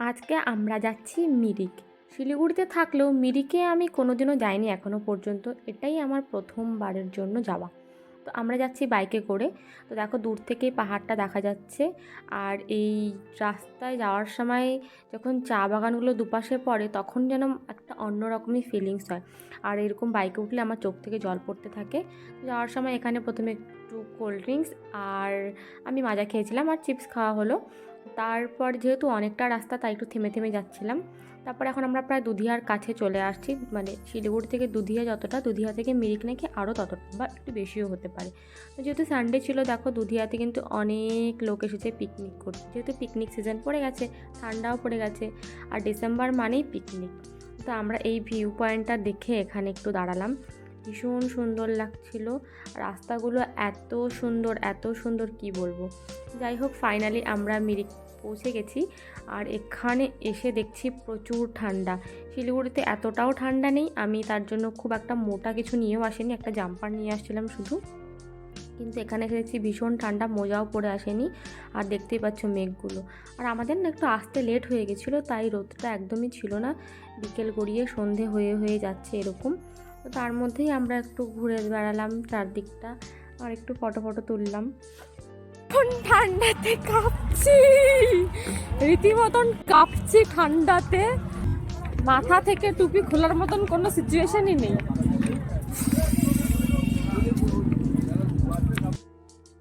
আজকে আমরা যাচ্ছি মিরিক। শিলিগুড়িতে থাকলেও মিরিকে আমি কোনোদিনও যাইনি এখনও পর্যন্ত। এটাই আমার প্রথমবারের জন্য যাওয়া। তো আমরা যাচ্ছি বাইকে করে। তো দেখো দূর থেকেই পাহাড়টা দেখা যাচ্ছে। আর এই রাস্তায় যাওয়ার সময় যখন চা বাগানগুলো দুপাশে পড়ে, তখন যেন একটা অন্যরকমই ফিলিংস হয়। আর এরকম বাইকে উঠলে আমার চোখ থেকে জল পড়তে থাকে। যাওয়ার সময় এখানে প্রথমে একটু কোল্ড ড্রিঙ্কস আর আমি মাজা খেয়েছিলাম আর চিপস খাওয়া হলো। তারপর যেহেতু অনেকটা রাস্তা, তাই একটু থেমে থেমে যাচ্ছিলাম। তারপর এখন আমরা প্রায় দুধিয়ার কাছে চলে আসছি। মানে শিলিগুড়ি থেকে দুধিয়া যতটা, দুধিয়া থেকে মিরিক নাকি আরও ততটা বা একটু বেশিও হতে পারে। যেহেতু সানডে ছিল, দেখো দুধিয়াতে কিন্তু অনেক লোক এসেছে পিকনিক করতে। যেহেতু পিকনিক সিজন পড়ে গেছে, ঠান্ডাও পড়ে গেছে, আর ডিসেম্বর মানেই পিকনিক তো আমরা এই ভিউ পয়েন্টটা দেখে এখানে একটু দাঁড়ালাম। ভীষণ সুন্দর লাগছিল। রাস্তাগুলো এত সুন্দর এত সুন্দর কি বলব? যাই হোক ফাইনালি আমরা মিরিক পৌঁছে গেছি আর এখানে এসে দেখছি প্রচুর ঠান্ডা। শিলিগুড়িতে এতটাও ঠান্ডা নেই, আমি তার জন্য খুব একটা মোটা কিছু নিয়েও আসিনি, একটা জাম্পার নিয়ে আসছিলাম শুধু। কিন্তু এখানে এসে দেখছি ভীষণ ঠান্ডা, মোজাও পরে আসেনি আর দেখতেই পাচ্ছ মেঘগুলো। আর আমাদের না একটু আসতে লেট হয়ে গেছিল, তাই রোদটা একদমই ছিল না। বিকেল গড়িয়ে সন্ধে হয়ে হয়ে যাচ্ছে এরকম। তো তার মধ্যেই আমরা একটু ঘুরে বেড়ালাম চারদিকটা আর একটু ফটো ফটো তুললাম। এখন ঠান্ডাতে কাঁপছি। রীতিমতন কাঁপছি ঠান্ডাতে। মাথা থেকে টুপি খোলার মতন কোনো সিচুয়েশনই নেই।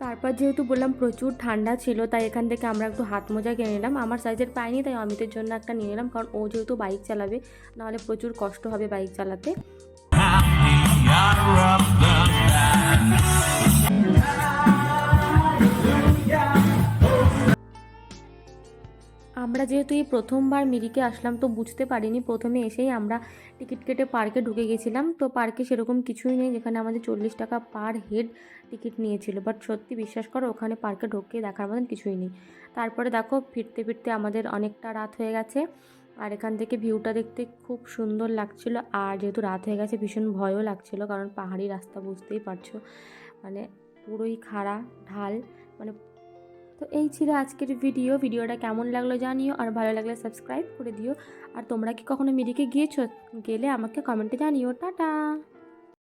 তারপর যেহেতু বললাম প্রচুর ঠান্ডা ছিল, তাই এখান থেকে আমরা একটু হাত মোজা কিনে নিলাম। আমার সাইজের পাইনি তাই অমিতের জন্য একটা নিয়ে নিলাম। কারণ ও যেহেতু বাইক চালাবে, নাহলে প্রচুর কষ্ট হবে বাইক চালাতে। আমরা যেহেতু এই প্রথমবার মিরিকে আসলাম, তো বুঝতে পারিনি। প্রথমে এসেই আমরা টিকিট কেটে পার্কে ঢুকে গেছিলাম। তো পার্কে সেরকম কিছুই নেই, যেখানে আমাদের চল্লিশ টাকা পার হেড টিকিট নিয়েছিল। বাট সত্যি বিশ্বাস করো, ওখানে পার্কে ঢুকে দেখার মতন কিছুই নেই। তারপরে দেখো, ফিরতে ফিরতে আমাদের অনেকটা রাত হয়ে গেছে। আর এখান থেকে ভিউটা দেখতে খুব সুন্দর লাগছিল। আর যেহেতু রাত হয়ে গেছে, ভীষণ ভয়ও লাগছিল, কারণ পাহাড়ি রাস্তা বুঝতেই পারছ। মানে পুরোই খাড়া ঢাল মানে তো এই ছিল আজকের ভিডিও। ভিডিওটা কেমন লাগল জানিও, আর ভালো লাগলে সাবস্ক্রাইব করে দিও। আর তোমরা কি কখনো মিরিকে গিয়েছো? গেলে আমাকে কমেন্টে জানিও। টাটা!